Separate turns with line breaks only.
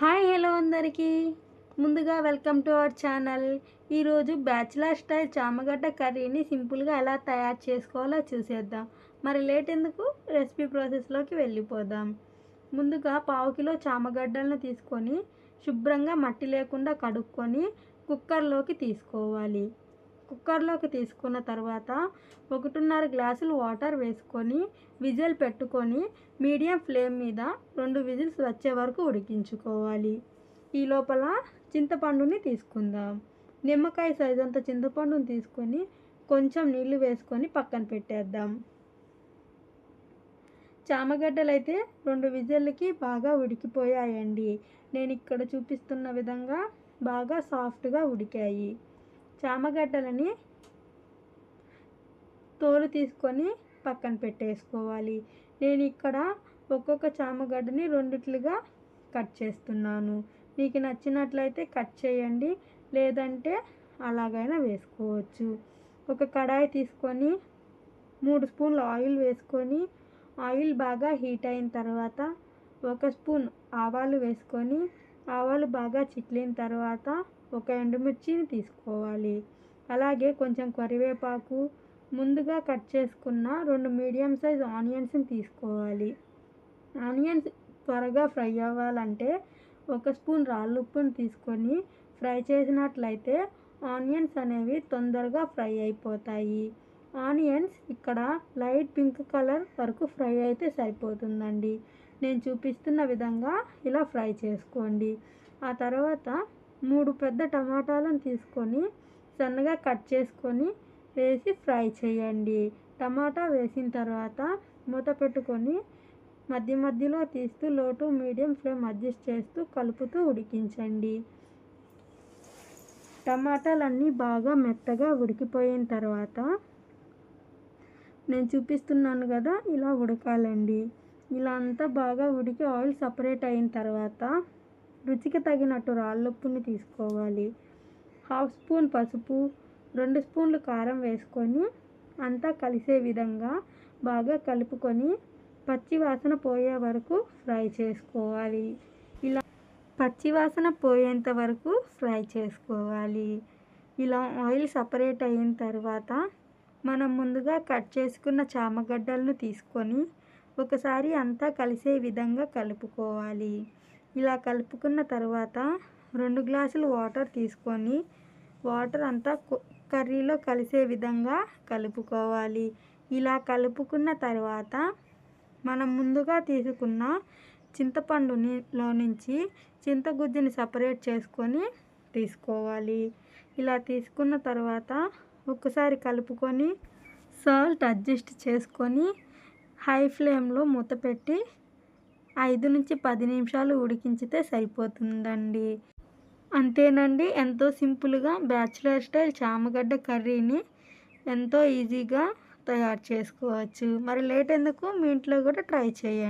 Hi hello అందరికీ. ముందుగా welcome to our channel. ఈరోజు బ్యాచిలర్ స్టైల్ చామగడ్డ కర్రీని సింపుల్గా ఎలా తయారు చేసుకోవాలో చూసేద్దాం. మరి లేట్ ఎందుకు? రెసిపీ ప్రాసెస్లోకి వెళ్ళిపోదాం. ముందుగా పావు కిలో చామగడ్డలను తీసుకొని శుభ్రంగా మట్టి లేకుండా కడుక్కొని కుక్కర్లోకి తీసుకోవాలి. కుక్కర్లోకి తీసుకున్న తర్వాత ఒకటిన్నర గ్లాసులు వాటర్ వేసుకొని విజిల్ పెట్టుకొని మీడియం ఫ్లేమ్ మీద రెండు విజిల్స్ వచ్చే వరకు ఉడికించుకోవాలి. ఈ లోపల చింతపండుని తీసుకుందాం. నిమ్మకాయ సైజు అంత చింతపండుని తీసుకొని కొంచెం నీళ్ళు వేసుకొని పక్కన పెట్టేద్దాం. చామగడ్డలు అయితే రెండు విజిల్కి బాగా ఉడికిపోయాయండి. నేను ఇక్కడ చూపిస్తున్న విధంగా బాగా సాఫ్ట్గా ఉడికాయి. చామగడ్డలని తోలు తీసుకొని పక్కన పెట్టేసుకోవాలి. నేను ఇక్కడ ఒక్కొక్క చామగడ్డని రెండిట్లుగా కట్ చేస్తున్నాను. మీకు నచ్చినట్లయితే కట్ చేయండి లేదంటే అలాగైనా వేసుకోవచ్చు. ఒక కడాయి తీసుకొని మూడు స్పూన్లు ఆయిల్ వేసుకొని ఆయిల్ బాగా హీట్ అయిన తర్వాత ఒక స్పూన్ ఆవాలు వేసుకొని ఆవాలు బాగా చిట్లిన తర్వాత ఒక ఎండుమిర్చిని తీసుకోవాలి. అలాగే కొంచెం కరివేపాకు ముందుగా కట్ చేసుకున్న రెండు మీడియం సైజ్ ఆనియన్స్ని తీసుకోవాలి. ఆనియన్స్ త్వరగా ఫ్రై అవ్వాలంటే ఒక స్పూన్ రాళ్ళుప్పును తీసుకొని ఫ్రై చేసినట్లయితే ఆనియన్స్ అనేవి తొందరగా ఫ్రై అయిపోతాయి. ఆనియన్స్ ఇక్కడ లైట్ పింక్ కలర్ వరకు ఫ్రై అయితే సరిపోతుందండి. నేను చూపిస్తున్న విధంగా ఇలా ఫ్రై చేసుకోండి. ఆ తర్వాత మూడు పెద్ద టమాటాలను తీసుకొని సన్నగా కట్ చేసుకొని వేసి ఫ్రై చేయండి. టమాటా వేసిన తర్వాత మూత పెట్టుకొని మధ్య మధ్యలో తీస్తూ లో టు మీడియం ఫ్లేమ్ అడ్జస్ట్ చేస్తూ కలుపుతూ ఉడికించండి. టమాటాలన్నీ బాగా మెత్తగా ఉడికిపోయిన తర్వాత నేను చూపిస్తున్నాను కదా ఇలా ఉడకాలండి. ఇలా అంతా బాగా ఉడికి ఆయిల్ సపరేట్ అయిన తర్వాత రుచికి తగినట్టు రాళ్ళుప్పుని తీసుకోవాలి. హాఫ్ స్పూన్ పసుపు రెండు స్పూన్లు కారం వేసుకొని అంతా కలిసే విధంగా బాగా కలుపుకొని పచ్చి వాసన పోయే వరకు ఫ్రై చేసుకోవాలి. ఇలా పచ్చి వాసన పోయేంత వరకు ఫ్రై చేసుకోవాలి. ఇలా ఆయిల్ సపరేట్ అయిన తర్వాత మనం ముందుగా కట్ చేసుకున్న చామగడ్డలను తీసుకొని ఒకసారి అంతా కలిసే విధంగా కలుపుకోవాలి. ఇలా కలుపుకున్న తర్వాత రెండు గ్లాసులు వాటర్ తీసుకొని వాటర్ అంతా కర్రీలో కలిసే విధంగా కలుపుకోవాలి. ఇలా కలుపుకున్న తర్వాత మనం ముందుగా తీసుకున్న చింతపండులో నుంచి చింతగుజ్జుని సపరేట్ చేసుకొని తీసుకోవాలి. ఇలా తీసుకున్న తర్వాత ఒకసారి కలుపుకొని సాల్ట్ అడ్జస్ట్ చేసుకొని హై ఫ్లేమ్లో మూత పెట్టి ఐదు నుంచి పది నిమిషాలు ఉడికించితే సరిపోతుందండి. అంతేనండి ఎంతో సింపుల్గా బ్యాచిలర్ స్టైల్ చామగడ్డ కర్రీని ఎంతో ఈజీగా తయారు చేసుకోవచ్చు. మరి లేట్ ఎందుకు? మీ ఇంట్లో కూడా ట్రై చేయండి.